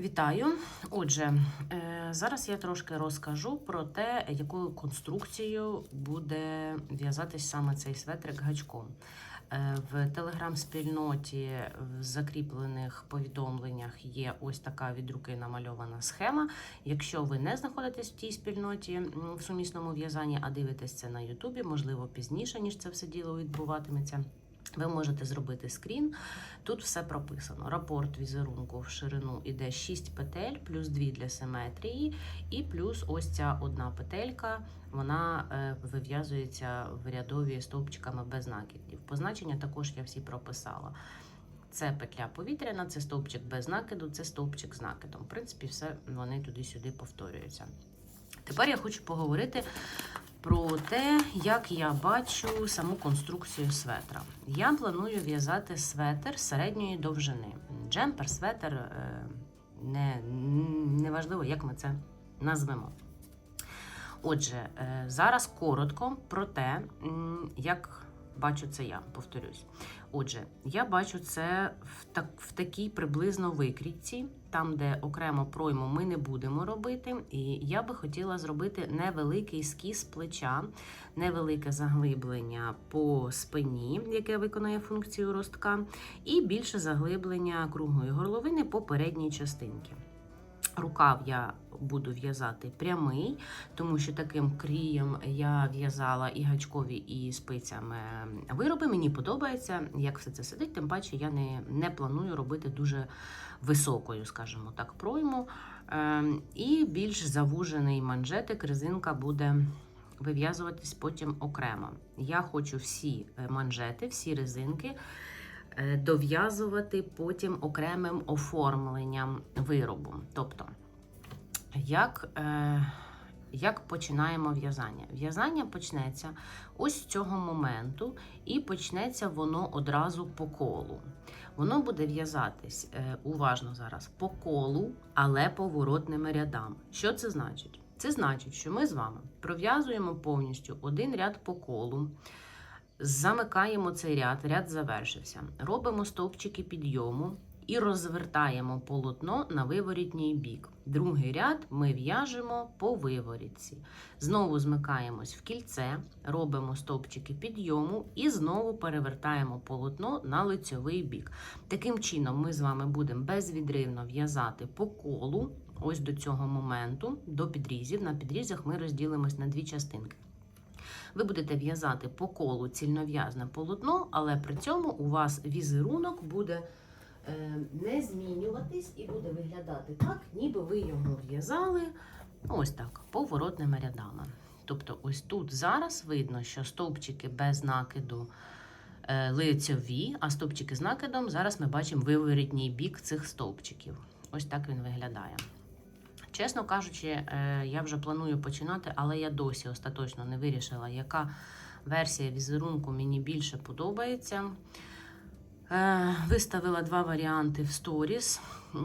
Вітаю. Отже, е, зараз я трошки розкажу про те, якою конструкцією буде в'язатись саме цей светрик гачком. Е, В телеграм-спільноті в закріплених повідомленнях є ось така від руки намальована схема. Якщо ви не знаходитесь в тій спільноті в сумісному в'язанні, а дивитесь це на Ютубі, можливо, пізніше, ніж це все діло відбуватиметься. Ви можете зробити скрін. Тут все прописано. Рапорт візерунку в ширину іде 6 петель, плюс 2 для симетрії, і плюс ось ця одна петелька, вона е, вив'язується в рядові стовпчиками без накидів. Позначення також я всі прописала. Це петля повітряна, це стовпчик без накиду, це стовпчик з накидом. В принципі, все вони туди-сюди повторюються. Тепер я хочу поговорити про те, як я бачу саму конструкцію светра. Я планую в'язати светр середньої довжини. Джемпер, светр, е, не, неважливо, як ми це назвемо. Отже, е, зараз коротко про те, як бачу це я, повторюсь. Отже, я бачу це в, так, в такій приблизно викрітці, там, де окремо пройму ми не будемо робити. І я би хотіла зробити невеликий скіз плеча, невелике заглиблення по спині, яке виконує функцію ростка, і більше заглиблення круглої горловини по передній частинці. Рукав я буду в'язати прямий, тому що таким крієм я в'язала і гачкові, і спицями вироби. Мені подобається, як все це сидить, тим паче я не, не планую робити дуже високою, скажімо так, пройму. Ем, І більш завужений манжетик, резинка буде вив'язуватись потім окремо. Я хочу всі е, манжети, всі резинки е, дов'язувати потім окремим оформленням виробу. Тобто, як, е, як починаємо в'язання? В'язання почнеться ось з цього моменту, і почнеться воно одразу по колу. Воно буде в'язатись е, уважно зараз по колу, але поворотними рядами. Що це значить? Це значить, що ми з вами пров'язуємо повністю один ряд по колу. Замикаємо цей ряд, ряд завершився. Робимо стовпчики підйому і розвертаємо полотно на виворітній бік. Другий ряд ми в'яжемо по виворітці. Знову змикаємось в кільце, робимо стовпчики підйому і знову перевертаємо полотно на лицьовий бік. Таким чином, ми з вами будемо безвідривно в'язати по колу, ось до цього моменту, до підрізів. На підрізах ми розділимось на дві частинки. Ви будете в'язати по колу цільнов'язне полотно, але при цьому у вас візерунок буде е, не змінюватись і буде виглядати так, ніби ви його в'язали ось так, поворотними рядами. Тобто, ось тут зараз видно, що стовпчики без накиду е, лицьові, а стовпчики з накидом зараз ми бачимо виворітній бік цих стовпчиків. Ось так він виглядає. Чесно кажучи, е, я вже планую починати, але я досі остаточно не вирішила, яка версія візерунку мені більше подобається. Е, Виставила два варіанти в сторіс.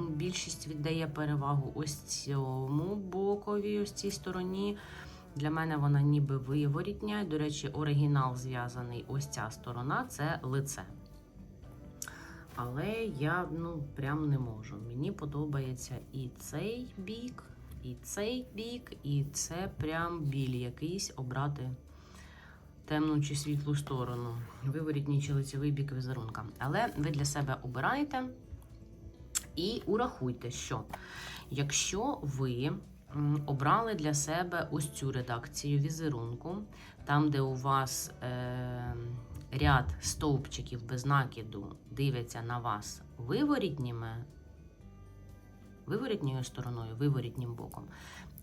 Більшість віддає перевагу ось цьому бокові, ось цій стороні. Для мене вона ніби виворітня. До речі, оригінал зв'язаний ось ця сторона це лице. Але я ну прям не можу. Мені подобається і цей бік, і цей бік, і це прям біль якийсь обрати темну чи світлу сторону. Виворітній чи лицевий бік візерунка. Але ви для себе обираєте і урахуйте, що якщо ви обрали для себе ось цю редакцію візерунку, там, де у вас е, ряд стовпчиків без накиду дивиться на вас виворітніми, виворітньою стороною, виворітнім боком,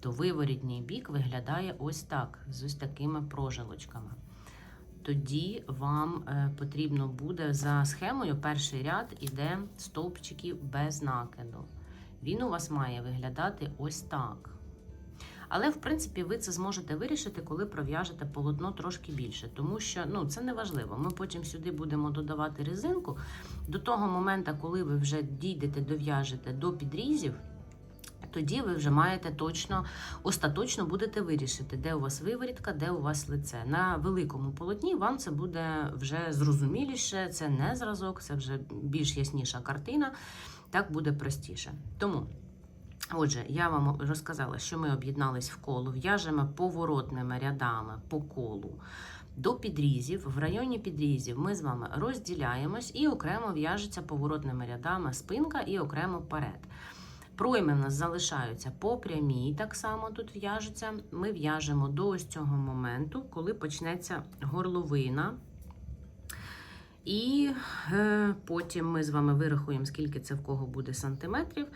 то виворітній бік виглядає ось так, з ось такими прожилочками. Тоді вам е, потрібно буде за схемою перший ряд іде стовпчиків без накиду. Він у вас має виглядати ось так. Але, в принципі, ви це зможете вирішити, коли пров'яжете полотно трошки більше, тому що ну, це не важливо. Ми потім сюди будемо додавати резинку. До того моменту, коли ви вже дійдете, дов'яжете до підрізів, тоді ви вже маєте точно, остаточно будете вирішити, де у вас виворітка, де у вас лице. На великому полотні вам це буде вже зрозуміліше, це не зразок, це вже більш ясніша картина, так буде простіше. Тому Отже, я вам розказала, що ми об'єднались в коло, в'яжемо поворотними рядами по колу до підрізів. В районі підрізів ми з вами розділяємось і окремо в'яжеться поворотними рядами спинка і окремо перед. Пройми в нас залишаються по прямій, так само тут в'яжуться. Ми в'яжемо до ось цього моменту, коли почнеться горловина. І е, потім ми з вами вирахуємо, скільки це в кого буде сантиметрів.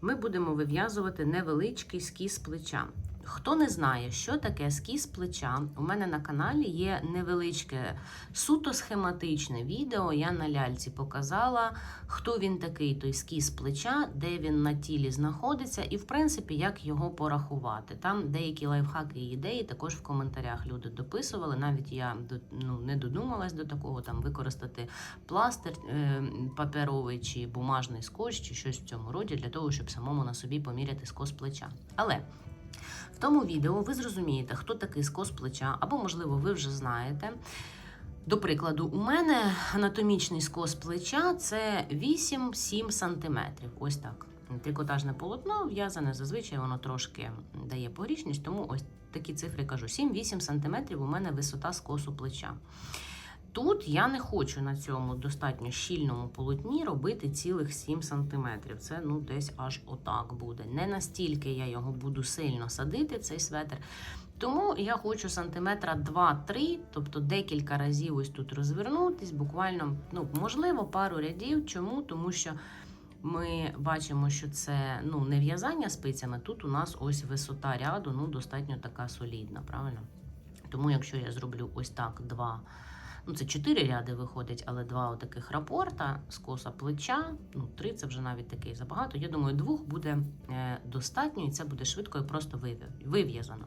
Ми будемо вив'язувати невеличкий скіз плеча. Хто не знає, що таке скіз плеча, у мене на каналі є невеличке суто схематичне відео. Я на ляльці показала, хто він такий, той скіз плеча, де він на тілі знаходиться, і в принципі як його порахувати. Там деякі лайфхаки і ідеї також в коментарях люди дописували. Навіть я ну, не додумалась до такого, там використати пластир е, паперовий чи бумажний скотч, чи щось в цьому роді, для того, щоб самому на собі поміряти скос плеча. Але в тому відео ви зрозумієте, хто такий скос плеча, або, можливо, ви вже знаєте. До прикладу, у мене анатомічний скос плеча це 8-7 см. Ось так. Трикотажне полотно в'язане, зазвичай воно трошки дає погрішність, тому ось такі цифри кажу: 7-8 см у мене висота скосу плеча. Тут я не хочу на цьому достатньо щільному полотні робити цілих 7 см. Це ну десь аж отак буде. Не настільки я його буду сильно садити, цей светр. Тому я хочу сантиметра 2-3, тобто декілька разів ось тут розвернутись, буквально, ну, можливо, пару рядів. Чому? Тому що ми бачимо, що це ну, не в'язання спицями, тут у нас ось висота ряду, ну, достатньо така солідна, правильно? Тому якщо я зроблю ось так два. Ну, це чотири ряди виходить, але два отаких рапорта, скоса плеча, ну, три це вже навіть такий забагато. Я думаю, двох буде е, достатньо, і це буде швидко і просто вив'язано.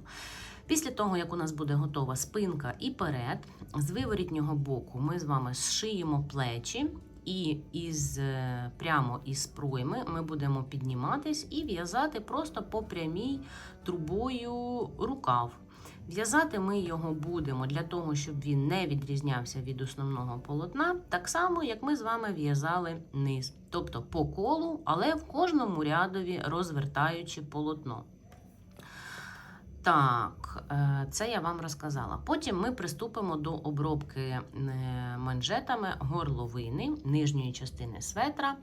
Після того, як у нас буде готова спинка і перед, з виворітнього боку ми з вами зшиємо плечі. І із е, прямо із пройми ми будемо підніматись і в'язати просто по прямій трубою рукав. В'язати ми його будемо для того, щоб він не відрізнявся від основного полотна, так само, як ми з вами в'язали низ, тобто по колу, але в кожному рядові розвертаючи полотно. Так, е, це я вам розказала. Потім ми приступимо до обробки е, манжетами горловини, нижньої частини светра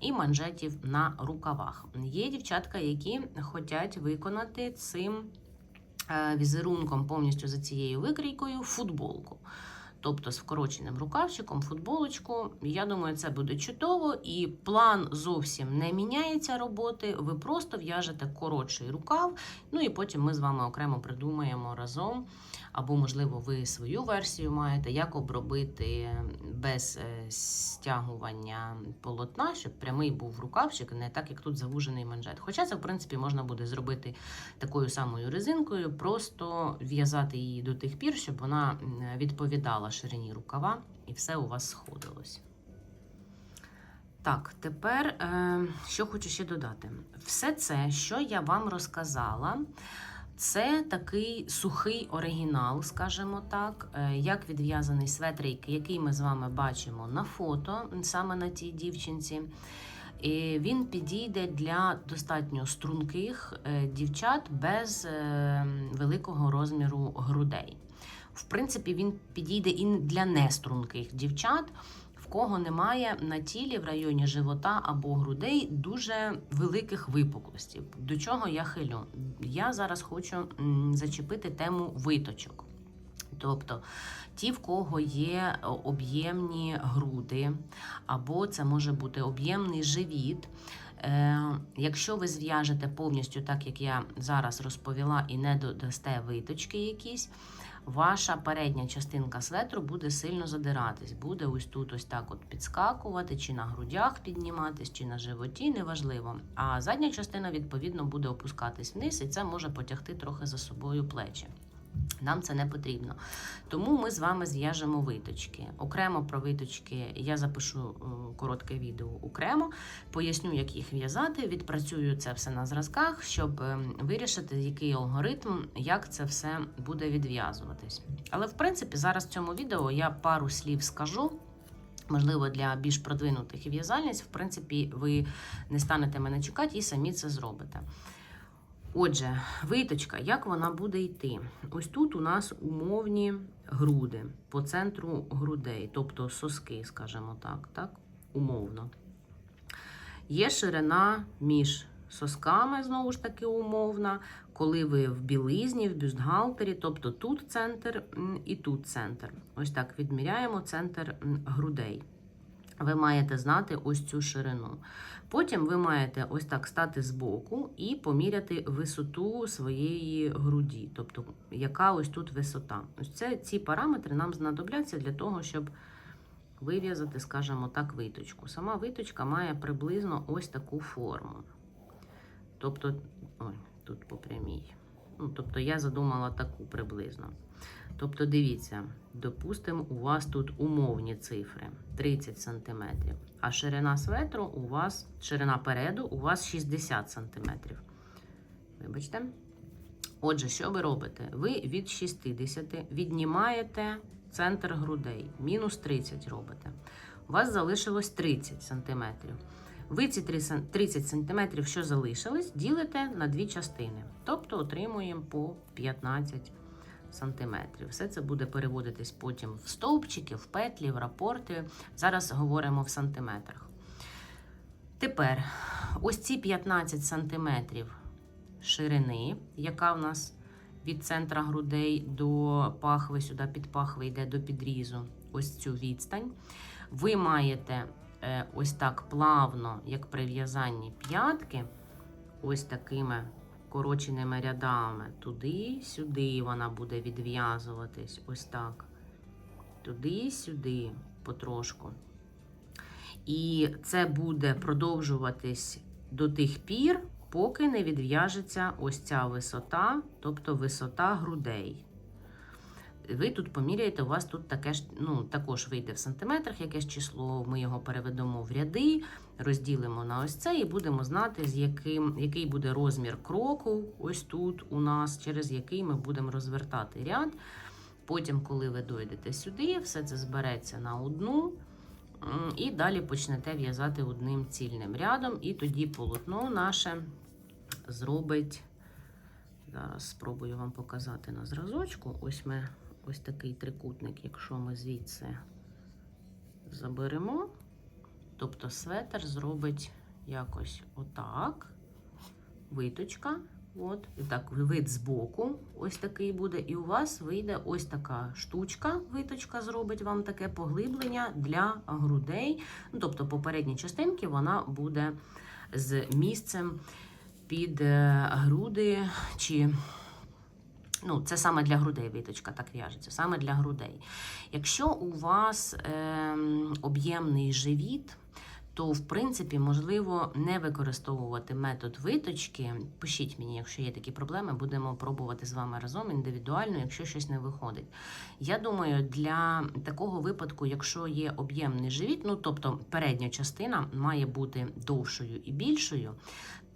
і манжетів на рукавах. Є дівчатка, які хочуть виконати цим візерунком повністю за цією викрійкою футболку. Тобто з вкороченим рукавчиком, футболочку. Я думаю, це буде чудово, і план зовсім не міняється роботи. Ви просто в'яжете коротший рукав. Ну і потім ми з вами окремо придумаємо разом. Або, можливо, ви свою версію маєте, як обробити без е, стягування полотна, щоб прямий був рукавчик, не так, як тут завужений манжет. Хоча це, в принципі, можна буде зробити такою самою резинкою, просто в'язати її до тих пір, щоб вона відповідала ширині рукава, і все у вас сходилось. Так, тепер е, що хочу ще додати. Все це, що я вам розказала, це такий сухий оригінал, скажімо так, е, як відв'язаний светрик, який ми з вами бачимо на фото, саме на тій дівчинці. І він підійде для достатньо струнких е, дівчат без великого розміру грудей. В принципі, він підійде і для неструнких дівчат, в кого немає на тілі в районі живота або грудей дуже великих випуклостей. До чого я хилю? Я зараз хочу зачепити тему виточок. Тобто ті, в кого є об'ємні груди, або це може бути об'ємний живіт. Е, якщо ви зв'яжете повністю так, як я зараз розповіла, і не додасте виточки якісь, ваша передня частинка светру буде сильно задиратись, буде ось тут ось так от підскакувати, чи на грудях підніматись, чи на животі, неважливо. А задня частина, відповідно, буде опускатись вниз, і це може потягти трохи за собою плечі. Нам це не потрібно. Тому ми з вами зв'яжемо виточки. Окремо про виточки я запишу е, коротке відео окремо, поясню, як їх в'язати, відпрацюю це все на зразках, щоб е, вирішити, який алгоритм, як це все буде відв'язуватись. Але в принципі зараз в цьому відео я пару слів скажу Можливо, для більш продвинутих в'язальниць, в принципі, ви не станете мене чекати і самі це зробите. Отже, виточка, як вона буде йти? Ось тут у нас умовні груди по центру грудей, тобто соски, скажімо так, так? умовно. Є ширина між сосками, знову ж таки, умовна, коли ви в білизні, в бюстгальтері, тобто тут центр і тут центр. Ось так відміряємо центр грудей. Ви маєте знати ось цю ширину. Потім ви маєте ось так стати збоку і поміряти висоту своєї груді, тобто яка ось тут висота. Ось це, ці параметри нам знадобляться для того, щоб вив'язати, скажімо так, виточку. Сама виточка має приблизно ось таку форму. Тобто, ой, тут по прямій. Ну, тобто я задумала таку приблизно. Тобто, дивіться, допустимо, у вас тут умовні цифри 30 см, а ширина светру у вас, ширина переду у вас 60 см. Вибачте. Отже, що ви робите? Ви від 60 віднімаєте центр грудей, мінус 30 робите. У вас залишилось 30 см. Ви ці 30 см, що залишились, ділите на дві частини. Тобто отримуємо по 15 сантиметрів. Все це буде переводитись потім в стовпчики, в петлі, в рапорти. Зараз говоримо в сантиметрах. Тепер ось ці 15 сантиметрів ширини, яка в нас від центра грудей до пахви, сюди під пахви йде до підрізу, ось цю відстань. Ви маєте е, ось так плавно, як при в'язанні п'ятки, ось такими короченими рядами. Туди, сюди вона буде відв'язуватись. Ось так. Туди, сюди, потрошку. І це буде продовжуватись до тих пір, поки не відв'яжеться ось ця висота, тобто висота грудей. Ви тут поміряєте, у вас тут таке ж, ну, також вийде в сантиметрах якесь число, ми його переведемо в ряди, розділимо на ось це і будемо знати, з яким, який буде розмір кроку, ось тут у нас, через який ми будемо розвертати ряд. Потім, коли ви дойдете сюди, все це збереться на одну. І далі почнете в'язати одним цільним рядом, і тоді полотно наше зробить. Зараз спробую вам показати на зразочку. Ось ми ось такий трикутник, якщо ми звідси заберемо, тобто светр зробить якось отак, виточка. От, і так, вид збоку, ось такий буде, і у вас вийде ось така штучка, виточка зробить вам таке поглиблення для грудей. Ну, тобто, попередні частинки вона буде з місцем під е, груди чи Ну, це саме для грудей виточка так в'яжеться, саме для грудей. Якщо у вас е, об'ємний живіт, то в принципі можливо не використовувати метод виточки. Пишіть мені, якщо є такі проблеми, будемо пробувати з вами разом індивідуально, якщо щось не виходить. Я думаю, для такого випадку, якщо є об'ємний живіт, ну тобто передня частина має бути довшою і більшою,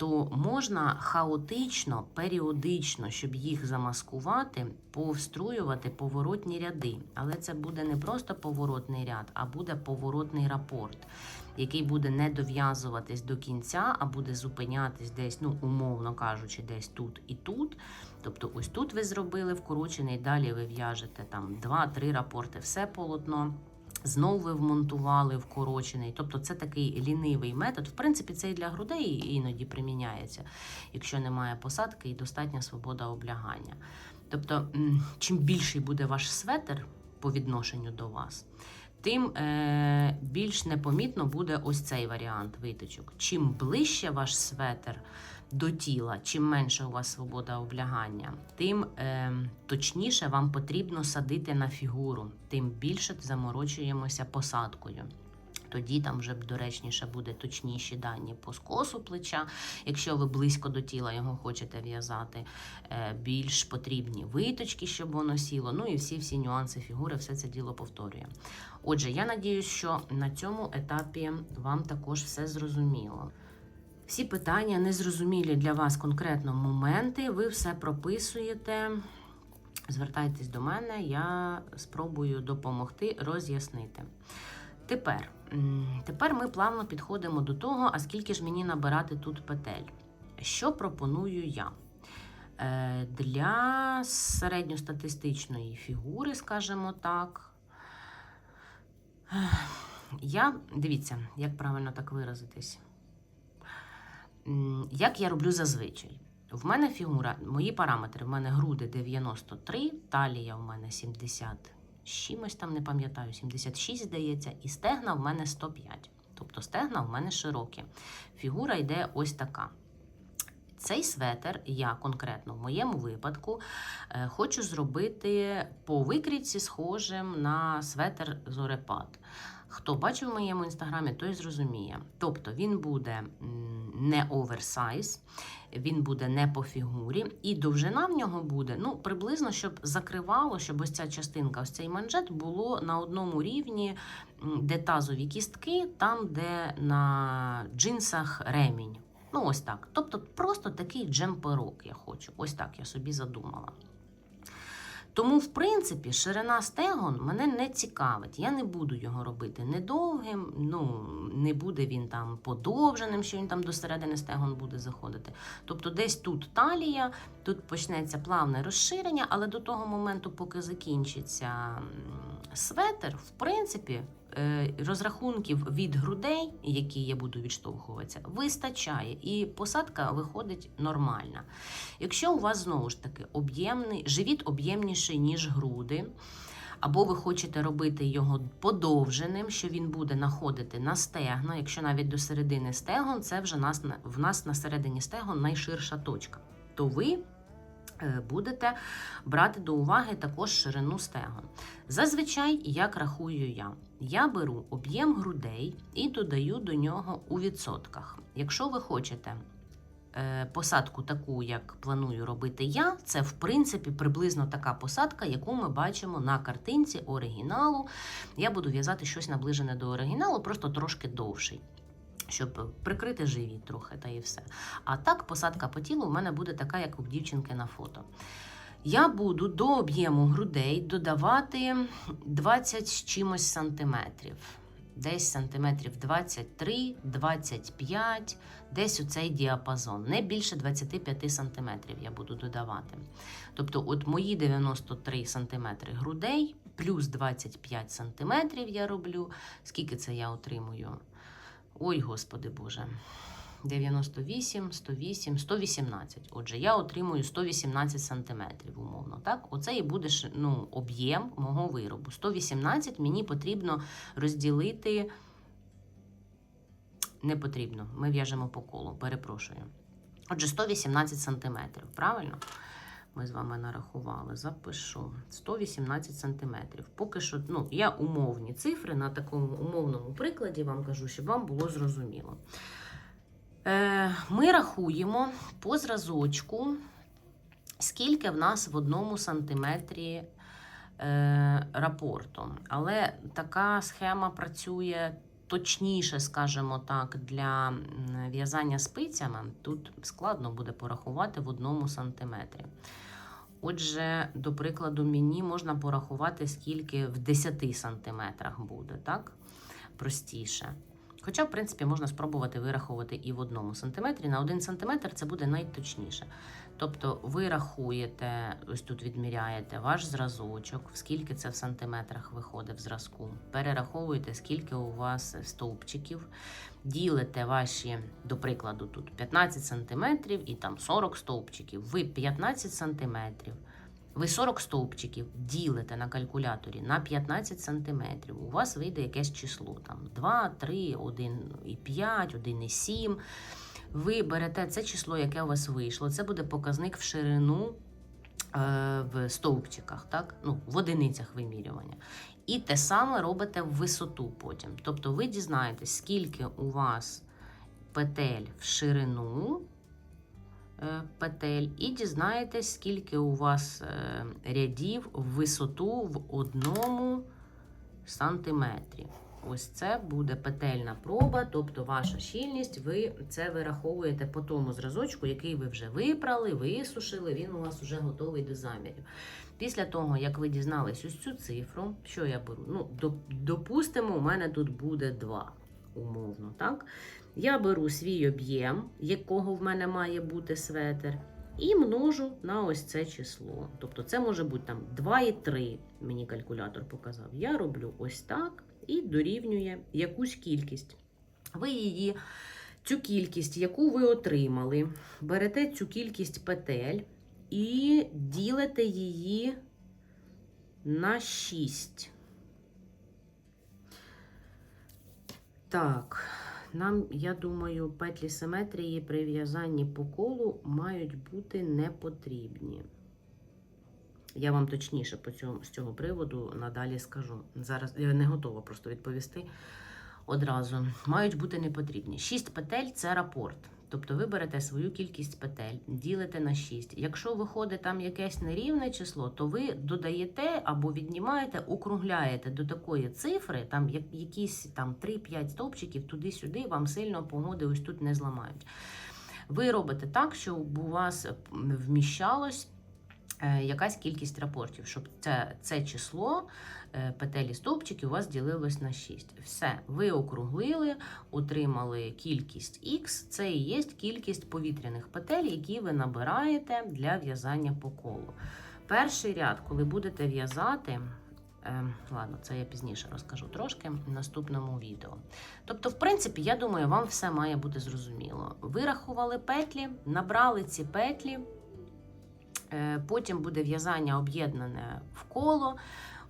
то можна хаотично, періодично, щоб їх замаскувати, повструювати поворотні ряди. Але це буде не просто поворотний ряд, а буде поворотний рапорт, який буде не дов'язуватись до кінця, а буде зупинятись десь, ну, умовно кажучи, десь тут і тут. Тобто, ось тут ви зробили вкорочений, далі ви в'яжете там 2-3 рапорти, все полотно. Знову ви вмонтували вкорочений. Тобто це такий лінивий метод. В принципі, це і для грудей іноді приміняється, якщо немає посадки і достатня свобода облягання. Тобто, чим більший буде ваш светр по відношенню до вас, тим е, більш непомітно буде ось цей варіант виточок. Чим ближче ваш светр до тіла, чим менше у вас свобода облягання, тим е, точніше вам потрібно садити на фігуру, тим більше заморочуємося посадкою. Тоді там вже доречніше буде точніші дані по скосу плеча. Якщо ви близько до тіла його хочете в'язати, е, більш потрібні виточки, щоб воно сіло. Ну і всі всі нюанси фігури, все це діло повторює. Отже, я надіюсь, що на цьому етапі вам також все зрозуміло. Всі питання незрозумілі для вас конкретно моменти, ви все прописуєте. Звертайтесь до мене, я спробую допомогти роз'яснити. Тепер, тепер ми плавно підходимо до того, а скільки ж мені набирати тут петель. Що пропоную я? Е, Для середньостатистичної фігури, скажімо так, я дивіться, як правильно так виразитись. Як я роблю зазвичай? В мене фігура, мої параметри, в мене груди 93, талія в мене 70 з чимось там, не пам'ятаю, 76, здається, і стегна в мене 105. Тобто стегна в мене широкі. Фігура йде ось така. Цей светер я конкретно в моєму випадку е, хочу зробити по викрійці схожим на светер зорепад. Хто бачив в моєму інстаграмі, той зрозуміє. Тобто він буде не оверсайз, він буде не по фігурі, і довжина в нього буде ну, приблизно, щоб закривало, щоб ось ця частинка, ось цей манжет було на одному рівні, де тазові кістки, там, де на джинсах ремінь. Ну, ось так. Тобто, просто такий джемперок я хочу. Ось так я собі задумала. Тому, в принципі, ширина стегон мене не цікавить. Я не буду його робити недовгим, ну, не буде він там подовженим, що він там до середини стегон буде заходити. Тобто, десь тут талія, тут почнеться плавне розширення, але до того моменту, поки закінчиться светр, в принципі, е, розрахунків від грудей, які я буду відштовхуватися, вистачає, і посадка виходить нормальна. Якщо у вас знову ж таки об'ємний, живіт об'ємніший, ніж груди, або ви хочете робити його подовженим, що він буде находити на стегна, якщо навіть до середини стегон, це вже нас, в нас на середині стегон найширша точка, то ви е, будете брати до уваги також ширину стегон. Зазвичай, як рахую я, я беру об'єм грудей і додаю до нього у відсотках. Якщо ви хочете посадку таку, як планую робити я, це в принципі приблизно така посадка, яку ми бачимо на картинці оригіналу. Я буду в'язати щось наближене до оригіналу, просто трошки довший. Щоб прикрити живіт трохи та і все. А так, посадка по тілу у мене буде така, як у дівчинки на фото. Я буду до об'єму грудей додавати 20 з чимось сантиметрів. Десь сантиметрів 23, 25, десь у цей діапазон. Не більше 25 сантиметрів я буду додавати. Тобто, от мої 93 сантиметри грудей, плюс 25 сантиметрів я роблю. Скільки це я отримую? Ой, господи Боже. 98, 108, 118. Отже, я отримую 118 сантиметрів, умовно. Так? Оце і буде ну, об'єм мого виробу. 118 мені потрібно розділити. Не потрібно. Ми в'яжемо по колу, перепрошую. Отже, 118 сантиметрів, правильно? Ми з вами нарахували, запишу 118 сантиметрів. Поки що, ну, я умовні цифри на такому умовному прикладі вам кажу, щоб вам було зрозуміло. Е, Ми рахуємо по зразочку, скільки в нас в одному сантиметрі е, рапорту. Але така схема працює точніше, скажімо так, для в'язання спицями. Тут складно буде порахувати в одному сантиметрі. Отже, до прикладу, мені можна порахувати, скільки в 10 сантиметрах буде, так? Простіше. Хоча, в принципі, можна спробувати вирахувати і в одному сантиметрі. На один сантиметр це буде найточніше. Тобто ви рахуєте, ось тут відміряєте ваш зразочок, скільки це в сантиметрах виходить в зразку. Перераховуєте, скільки у вас стовпчиків, ділите ваші, до прикладу, тут 15 сантиметрів і там 40 стовпчиків. Ви 15 сантиметрів. Ви 40 стовпчиків ділите на калькуляторі на 15 сантиметрів. У вас вийде якесь число там 2, 3, 1,5, 1,7. Ви берете це число, яке у вас вийшло. Це буде показник в ширину е, в стовпчиках, так? ну, в одиницях вимірювання. І те саме робите в висоту потім. Тобто ви дізнаєтесь, скільки у вас петель в ширину петель, і дізнаєтесь, скільки у вас е, рядів в висоту в одному сантиметрі. ось це буде петельна проба, тобто ваша щільність, ви це вираховуєте по тому зразочку, який ви вже випрали, висушили, він у вас вже готовий до замірів. Після того, як ви дізнались ось цю цифру, що я беру? Ну, допустимо, у мене тут буде 2, умовно, так? Я беру свій об'єм, якого в мене має бути светр, і множу на ось це число. Тобто це може бути там 2,3, мені калькулятор показав. Я роблю ось так і дорівнює якусь кількість. Ви її, цю кількість, яку ви отримали, берете цю кількість петель і ділите її на 6. Так, нам, я думаю, петлі симетрії при в'язанні по колу мають бути не потрібні. Я вам точніше по цьому, з цього приводу надалі скажу. Зараз я не готова просто відповісти одразу. Мають бути не потрібні. 6 петель це рапорт. Тобто ви берете свою кількість петель, ділите на 6. Якщо виходить там якесь нерівне число, то ви додаєте або віднімаєте, округляєте до такої цифри, там якісь там 3-5 стовпчиків туди-сюди, вам сильно погоди ось тут не зламають. Ви робите так, щоб у вас вміщалось якась кількість рапортів, щоб це, це число е, петелі стовпчиків у вас ділилось на 6. Все, ви округлили, отримали кількість X, це і є кількість повітряних петель, які ви набираєте для в'язання по колу. Перший ряд, коли будете в'язати, е, ладно, це я пізніше розкажу трошки в наступному відео. Тобто, в принципі, я думаю, вам все має бути зрозуміло. Вирахували петлі, набрали ці петлі. Е, Потім буде в'язання об'єднане в коло.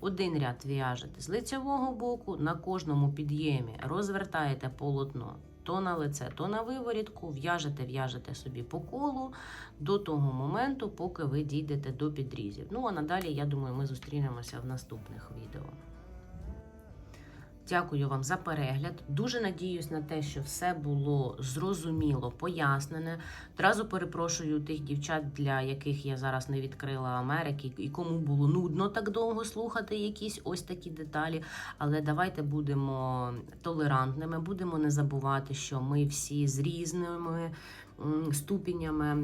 Один ряд в'яжете з лицевого боку, на кожному під'ємі розвертаєте полотно то на лице, то на виворітку, в'яжете, в'яжете собі по колу до того моменту, поки ви дійдете до підрізів. Ну а надалі, я думаю, ми зустрінемося в наступних відео. Дякую вам за перегляд. Дуже надіюсь на те, що все було зрозуміло, пояснене. Одразу перепрошую тих дівчат, для яких я зараз не відкрила Америки, і кому було нудно так довго слухати якісь ось такі деталі. Але давайте будемо толерантними, будемо не забувати, що ми всі з різними ступенями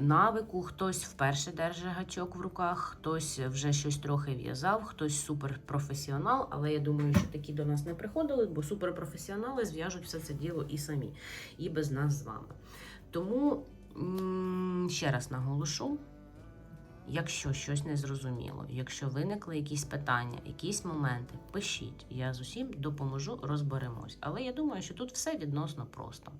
навику. Хтось вперше держить гачок в руках, хтось вже щось трохи в'язав, хтось суперпрофесіонал. Але я думаю, що такі до нас не приходили, бо суперпрофесіонали зв'яжуть все це діло і самі, і без нас з вами. Тому ще раз наголошу. Якщо щось не зрозуміло, якщо виникли якісь питання, якісь моменти, пишіть. Я з усім допоможу, розберемось. Але я думаю, що тут все відносно просто.